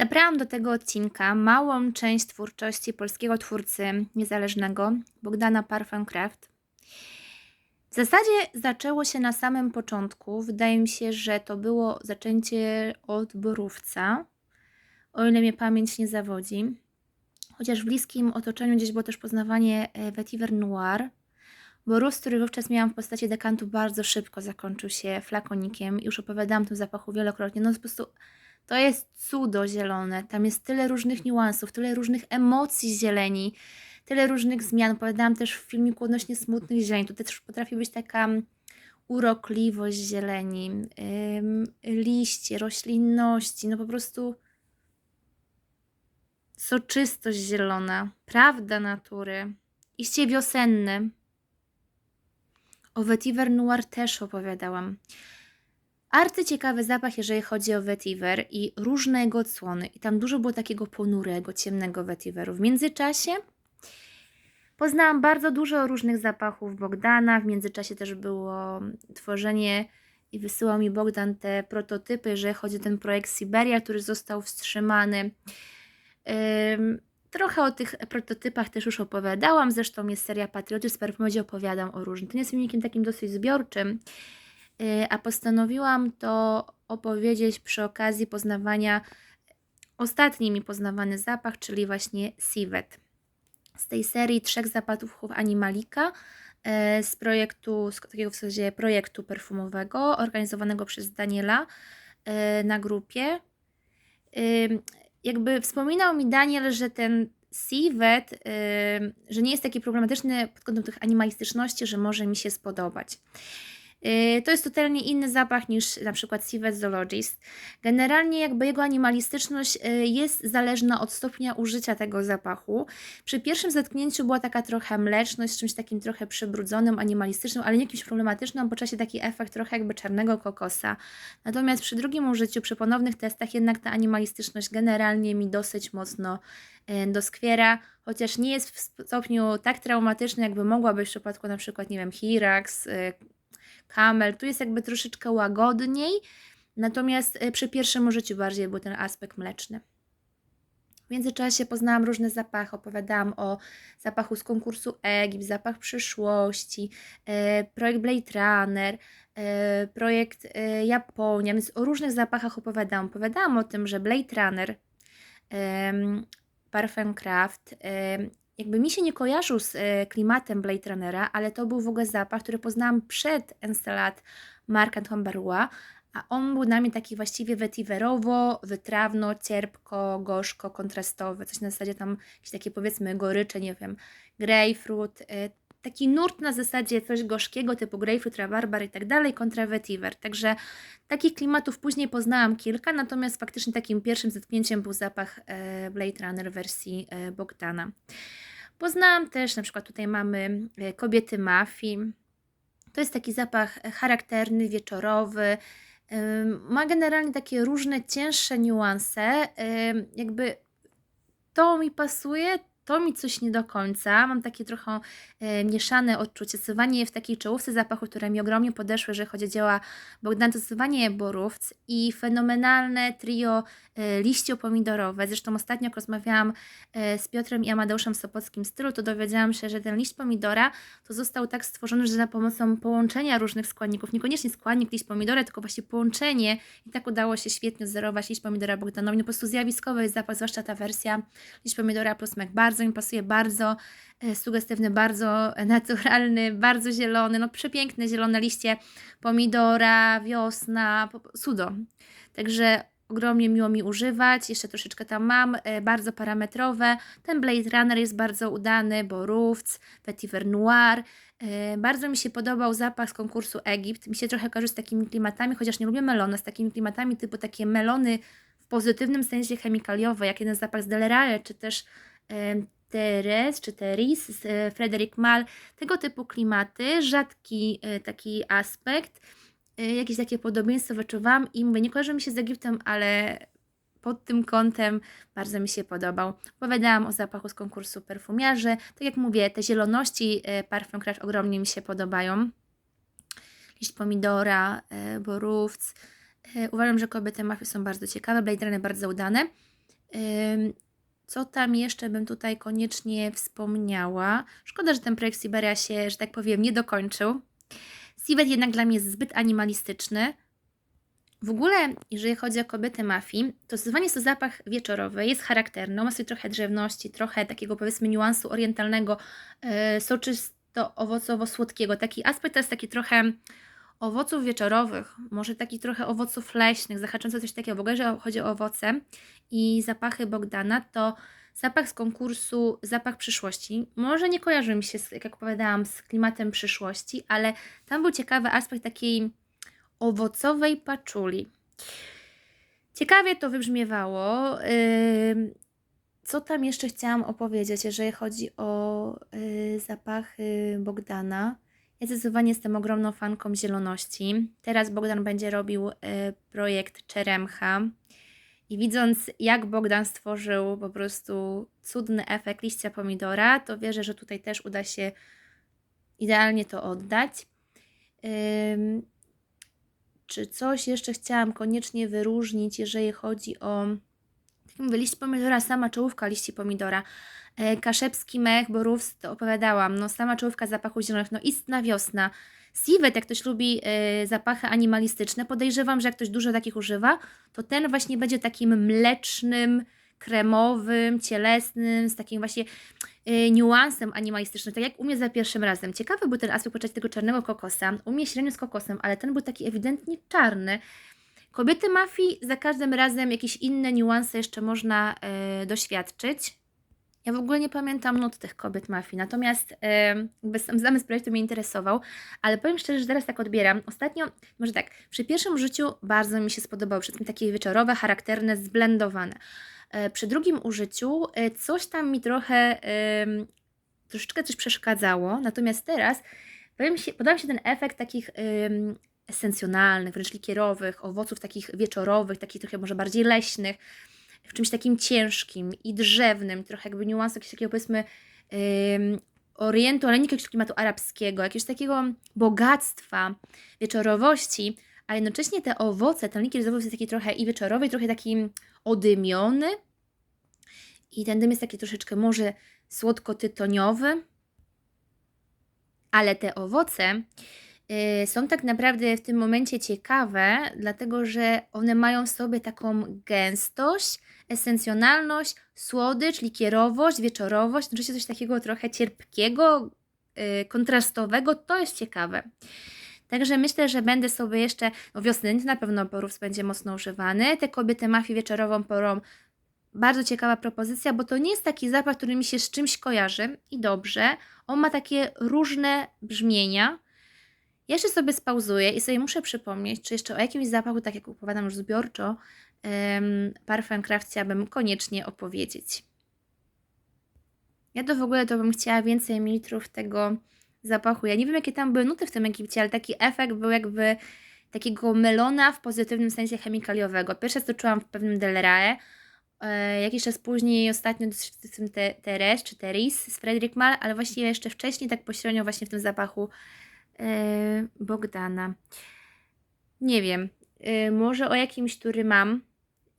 Zabrałam do tego odcinka małą część twórczości polskiego twórcy niezależnego Bogdana Parfumcraft. W zasadzie zaczęło się na samym początku. Wydaje mi się, że to było zaczęcie od Borówca, o ile mnie pamięć nie zawodzi. Chociaż w bliskim otoczeniu gdzieś było też poznawanie e, Vetiver Noir. Borówc, który wówczas miałam w postaci dekantu, bardzo szybko zakończył się flakonikiem. Już opowiadałam o tym zapachu wielokrotnie. No po prostu to jest cudo zielone. Tam jest tyle różnych niuansów, tyle różnych emocji zieleni, tyle różnych zmian. Opowiadałam też w filmiku odnośnie smutnych zieleni. Tutaj też potrafi być taka urokliwość zieleni, liście, roślinności, no po prostu soczystość zielona, prawda natury, iście wiosenne. O Vetiver Noir też opowiadałam. Arcyciekawy zapach, jeżeli chodzi o vetiver i różne jego odsłony. I tam dużo było takiego ponurego, ciemnego vetiveru. W międzyczasie poznałam bardzo dużo różnych zapachów Bogdana. W międzyczasie też było tworzenie i wysyłał mi Bogdan te prototypy, jeżeli chodzi o ten projekt Siberia, który został wstrzymany. Ym, Trochę o tych prototypach też już opowiadałam, zresztą jest seria Patrioty z perfumą, gdzie opowiadam o różnych. To jest filmikiem takim dosyć zbiorczym, a postanowiłam to opowiedzieć przy okazji poznawania, ostatni mi poznawany zapach, czyli właśnie Civet. Z tej serii trzech zapachów Animalika, yy, z projektu, z takiego w zasadzie projektu perfumowego, organizowanego przez Daniela yy, na grupie. Jakby wspominał mi Daniel, że ten Civet, yy, że nie jest taki problematyczny pod kątem tych animalistyczności, że może mi się spodobać. Yy, To jest totalnie inny zapach niż na przykład Civet Zoologist. Generalnie jakby jego animalistyczność yy, jest zależna od stopnia użycia tego zapachu. Przy pierwszym zetknięciu była taka trochę mleczność, czymś takim trochę przybrudzonym, animalistycznym, ale nie jakimś problematycznym, po czasie taki efekt trochę jakby czarnego kokosa. Natomiast przy drugim użyciu, przy ponownych testach jednak ta animalistyczność generalnie mi dosyć mocno yy, doskwiera, chociaż nie jest w stopniu tak traumatyczny, jakby mogła być w przypadku na przykład, nie wiem, Hirax, Camel. Tu jest jakby troszeczkę łagodniej, natomiast y, przy pierwszym użyciu bardziej był ten aspekt mleczny. W międzyczasie poznałam różne zapachy, opowiadałam o zapachu z konkursu Egipt, zapach przyszłości, e, projekt Blade Runner, e, projekt Japonia, więc o różnych zapachach opowiadałam. Opowiadałam o tym, że Blade Runner, Parfum Craft, jakby mi się nie kojarzył z e, klimatem Blade Runnera, ale to był w ogóle zapach, który poznałam przed Enstelat Mark Antoine Barua, a on był dla mnie taki właściwie wetiwerowo, wytrawno, cierpko, gorzko, kontrastowy, coś na zasadzie tam jakieś takie powiedzmy gorycze, nie wiem, grapefruit, e, taki nurt na zasadzie coś gorzkiego typu grapefruit, rabarbar i tak dalej kontra vetiver. Także takich klimatów później poznałam kilka, natomiast faktycznie takim pierwszym zetknięciem był zapach e, Blade Runner wersji Bogdana. Poznałam też, na przykład tutaj mamy e, kobiety mafii. To jest taki zapach e, charakterny, wieczorowy. Ma generalnie takie różne cięższe niuanse. Jakby to mi pasuje, to mi coś nie do końca. Mam takie trochę e, mieszane odczucie. Zdecydowanie w takiej czołówce zapachu, które mi ogromnie podeszły, jeżeli chodzi o dzieła Bogdana, to zdecydowanie borówc i fenomenalne trio e, liściopomidorowe. Zresztą ostatnio, jak rozmawiałam e, z Piotrem i Amadeuszem Sopockim stylu, to dowiedziałam się, że ten liść pomidora to został tak stworzony, że za pomocą połączenia różnych składników, niekoniecznie składnik liść pomidora, tylko właśnie połączenie i tak udało się świetnie zerować liść pomidora Bogdanowi. No po prostu zjawiskowy jest zapach, zwłaszcza ta wersja liść pomidora plus mek. Bardzo mi pasuje, bardzo e, sugestywny, bardzo naturalny, bardzo zielony, no przepiękne zielone liście pomidora, wiosna, cudo. Także ogromnie miło mi używać. Jeszcze troszeczkę tam mam, e, bardzo parametrowe. Ten Blade Runner jest bardzo udany, borówc, Vetiver Noir. E, Bardzo mi się podobał zapach z konkursu Egipt. Mi się trochę kojarzy z takimi klimatami, chociaż nie lubię melona, z takimi klimatami typu takie melony w pozytywnym sensie chemikaliowe, jak jeden zapach z Delerae, czy też Teres, czy Teris e, Frederick Mal. Tego typu klimaty, rzadki e, taki aspekt y, jakieś takie podobieństwo wyczuwam i mówię, nie kojarzy mi się z Egiptem, ale pod tym kątem bardzo mi się podobał. Opowiadałam o zapachu z konkursu perfumiarzy. Tak jak mówię, te zieloności Parfum Crash ogromnie mi się podobają. Liść pomidora, borówc. Uważam, że kobiety mafii są bardzo ciekawe, Blade bardzo udane. Co tam jeszcze bym tutaj koniecznie wspomniała? Szkoda, że ten projekt Siberia się, że tak powiem, nie dokończył. Sivet jednak dla mnie jest zbyt animalistyczny. W ogóle, jeżeli chodzi o kobiety mafii, to zdecydowanie jest to zapach wieczorowy, jest charakterny, ma sobie trochę drzewności, trochę takiego powiedzmy niuansu orientalnego, yy, soczysto-owocowo-słodkiego. Taki aspekt to jest taki trochę owoców wieczorowych, może taki trochę owoców leśnych, zahaczający coś takiego. W ogóle, jeżeli chodzi o owoce i zapachy Bogdana, to zapach z konkursu Zapach przyszłości. Może nie kojarzy mi się, jak powiedziałam, z klimatem przyszłości, ale tam był ciekawy aspekt takiej owocowej paczuli. Ciekawie to wybrzmiewało. Co tam jeszcze chciałam opowiedzieć, jeżeli chodzi o y, zapachy Bogdana? Ja zdecydowanie jestem ogromną fanką zieloności. Teraz Bogdan będzie robił y, projekt Czeremcha. I widząc, jak Bogdan stworzył po prostu cudny efekt liścia pomidora, to wierzę, że tutaj też uda się idealnie to oddać. Czy coś jeszcze chciałam koniecznie wyróżnić, jeżeli chodzi o mówię, pomidora, sama czołówka liści pomidora. E, Kaszebski mech, borów, to opowiadałam, no sama czołówka zapachu zielonych, no istna wiosna. Siwet, jak ktoś lubi e, zapachy animalistyczne, podejrzewam, że jak ktoś dużo takich używa, to ten właśnie będzie takim mlecznym, kremowym, cielesnym, z takim właśnie e, niuansem animalistycznym, tak jak u mnie za pierwszym razem. Ciekawy był ten aspekt podczas tego czarnego kokosa. U mnie średnio z kokosem, ale ten był taki ewidentnie czarny. Kobiety mafii za każdym razem jakieś inne niuanse jeszcze można e, doświadczyć. Ja w ogóle nie pamiętam nut tych kobiet mafii, natomiast jakby sam zamysł projektu mnie interesował, ale powiem szczerze, że teraz tak odbieram. Ostatnio, może tak, przy pierwszym użyciu bardzo mi się spodobało, wszystkim takie wieczorowe, charakterne, zblendowane. E, przy drugim użyciu coś tam mi trochę, troszeczkę coś przeszkadzało, natomiast teraz powiem podoba mi się ten efekt takich esencjonalnych, wręcz likierowych, owoców takich wieczorowych, takich trochę może bardziej leśnych, w czymś takim ciężkim i drzewnym, trochę jakby niuansu jakiegoś takiego powiedzmy orientu, ale nie jakiegoś klimatu arabskiego, jakiegoś takiego bogactwa, wieczorowości, a jednocześnie te owoce, ten likier jest taki trochę i wieczorowy, i trochę taki odymiony. I ten dym jest taki troszeczkę może słodko-tytoniowy, ale te owoce są tak naprawdę w tym momencie ciekawe, dlatego że one mają w sobie taką gęstość, esencjonalność, słodycz, likierowość, wieczorowość, jednocześnie coś takiego trochę cierpkiego, y, kontrastowego. To jest ciekawe. Także myślę, że będę sobie jeszcze, no wiosny na pewno borów będzie mocno używany. Te kobiety mafii wieczorową porą bardzo ciekawa propozycja, bo to nie jest taki zapach, który mi się z czymś kojarzy i dobrze. On ma takie różne brzmienia. Jeszcze sobie spauzuję i sobie muszę przypomnieć, czy jeszcze o jakimś zapachu, tak jak opowiadam już zbiorczo, um, Parfum Craft chciałabym koniecznie opowiedzieć. Ja to w ogóle to bym chciała więcej mililitrów tego zapachu. Ja nie wiem, jakie tam były nuty w tym Egipcie, ale taki efekt był jakby takiego melona w pozytywnym sensie chemikaliowego. Pierwsze co czułam w pewnym Delrae, e, jakiś czas później, ostatnio w tym te, Teres czy Teris z Frederick Mal, ale właściwie jeszcze wcześniej, tak pośrednio właśnie w tym zapachu Bogdana. Nie wiem, e, może o jakimś, który mam,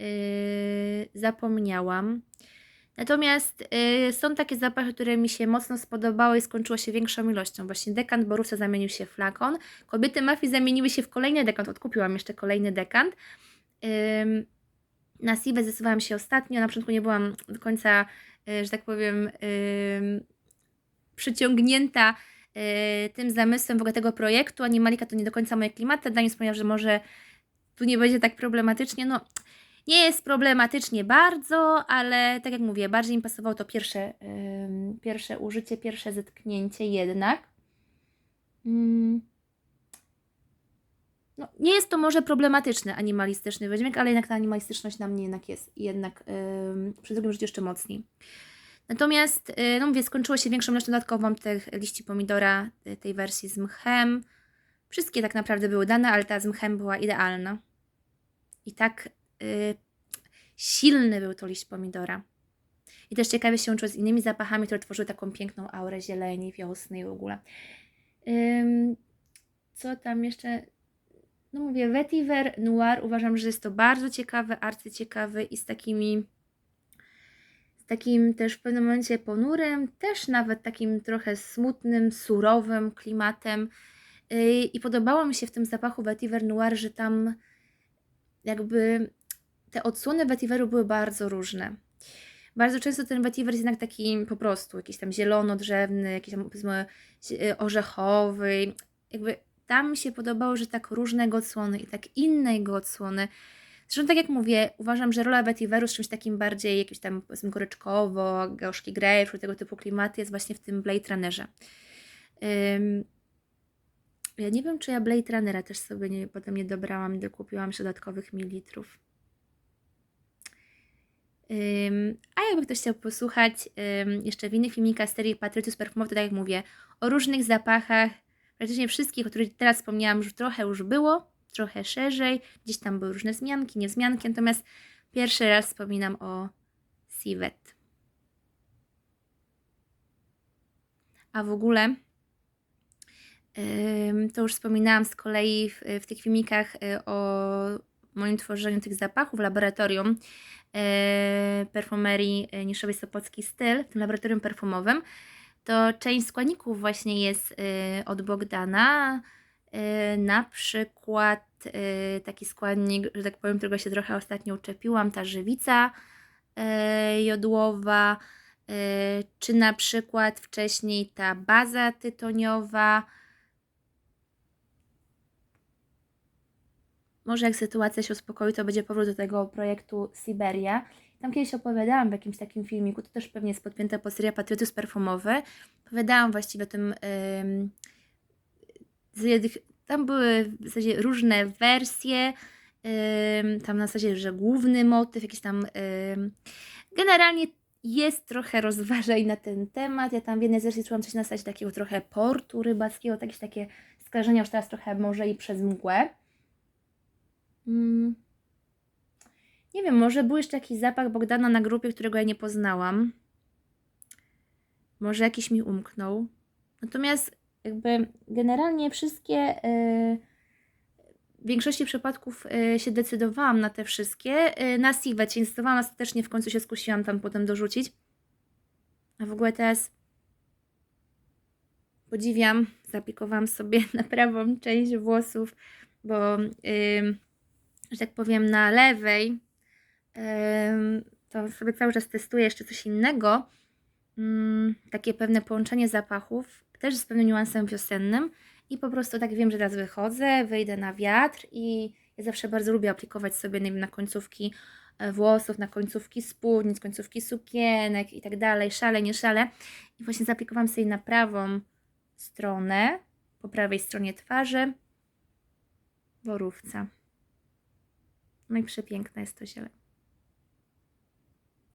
e, zapomniałam. Natomiast są takie zapachy, które mi się mocno spodobały i skończyło się większą ilością. Właśnie dekant Borusa zamienił się w flakon. Kobiety mafii zamieniły się w kolejny dekant. Odkupiłam jeszcze kolejny dekant. Na Siwę zdecydowałam się ostatnio. Na początku nie byłam do końca, że tak powiem, przyciągnięta tym zamysłem w ogóle tego projektu. Animalika to nie do końca moje klimaty. Daniel wspomniał, że może tu nie będzie tak problematycznie. No, nie jest problematycznie bardzo, ale tak jak mówię, bardziej mi pasowało to pierwsze, ym, pierwsze użycie, pierwsze zetknięcie jednak. Mm. No, nie jest to może problematyczny animalistyczny wydźwięk, ale jednak ta animalistyczność na mnie jednak jest jednak ym, przy drugim życiu jeszcze mocniej. Natomiast, yy, no mówię, skończyło się większą ilością dodatkową tych liści pomidora, y, tej wersji z mchem. Wszystkie tak naprawdę były dane, ale ta z mchem była idealna. I tak y, silny był to liść pomidora. I też ciekawie się łączyło z innymi zapachami, które tworzyły taką piękną aurę zieleni, wiosny i w ogóle. Ym, co tam jeszcze? No mówię, Vetiver Noir uważam, że jest to bardzo ciekawy, arcyciekawy i z takimi takim też w pewnym momencie ponurym, też nawet takim trochę smutnym, surowym klimatem. Yy, I podobało mi się w tym zapachu Vetiver Noir, że tam jakby te odsłony Vetiveru były bardzo różne. Bardzo często ten vetiver jest jednak taki po prostu, jakiś tam zielono-drzewny, jakiś tam powiedzmy zie- orzechowy. Jakby tam mi się podobało, że tak różnego odsłony i tak innej odsłony. Zresztą tak jak mówię, uważam, że rola vetiveru z czymś takim bardziej jakimś tam powiedzmy goryczkowo, gorzki grapefruit, tego typu klimaty jest właśnie w tym Blade Runnerze. Ym, ja nie wiem, czy ja Blade Runnera też sobie nie, potem nie dobrałam, dokupiłam jeszcze dodatkowych mililitrów. Ym, a jakby ktoś chciał posłuchać ym, jeszcze w innych filmikach z serii Patriotus Perfumowy, to tak jak mówię, o różnych zapachach, praktycznie wszystkich, o których teraz wspomniałam, już trochę już było, trochę szerzej, gdzieś tam były różne wzmianki, niewzmianki, natomiast pierwszy raz wspominam o Civet. A w ogóle to już wspominałam z kolei w, w tych filmikach y, o moim tworzeniu tych zapachów w laboratorium e, perfumerii e, niszowej Sopocki Styl, w tym laboratorium perfumowym, to część składników właśnie jest e, od Bogdana. E, Na przykład e, taki składnik, że tak powiem, którego się trochę ostatnio uczepiłam, ta żywica e, jodłowa, czy na przykład wcześniej ta baza tytoniowa. Może jak sytuacja się uspokoi, to będzie powrót do tego projektu Siberia. Tam kiedyś opowiadałam w jakimś takim filmiku, to też pewnie jest podpięte pod serię Patriotyzm Perfumowy. Opowiadałam właściwie o tym, jednych- tam były w zasadzie różne wersje, tam na zasadzie, że główny motyw, jakiś tam, generalnie jest trochę rozważań na ten temat. Ja tam w jednej z wersji czułam coś na zasadzie takiego trochę portu rybackiego, jakieś takie skojarzenia już teraz trochę może i przez mgłę. Mm. Nie wiem, może był jeszcze jakiś zapach Bogdana na grupie, którego ja nie poznałam. Może jakiś mi umknął. Natomiast jakby generalnie wszystkie y, w większości przypadków y, się decydowałam na te wszystkie. Y, na Sivet się zdecydowałam ostatecznie, w końcu się skusiłam tam potem dorzucić. A w ogóle teraz podziwiam, zaaplikowałam sobie na prawą część włosów, bo że tak powiem, na lewej, to sobie cały czas testuję jeszcze coś innego. Ym, takie pewne połączenie zapachów, też z pewnym niuansem wiosennym. I po prostu tak wiem, że teraz wychodzę, wyjdę na wiatr i ja zawsze bardzo lubię aplikować sobie na końcówki e, włosów, na końcówki spódnic, końcówki sukienek i tak dalej, szale, nie szale. I właśnie zaaplikowałam sobie na prawą stronę, po prawej stronie twarzy, borówca. No i przepiękne jest to zieleń.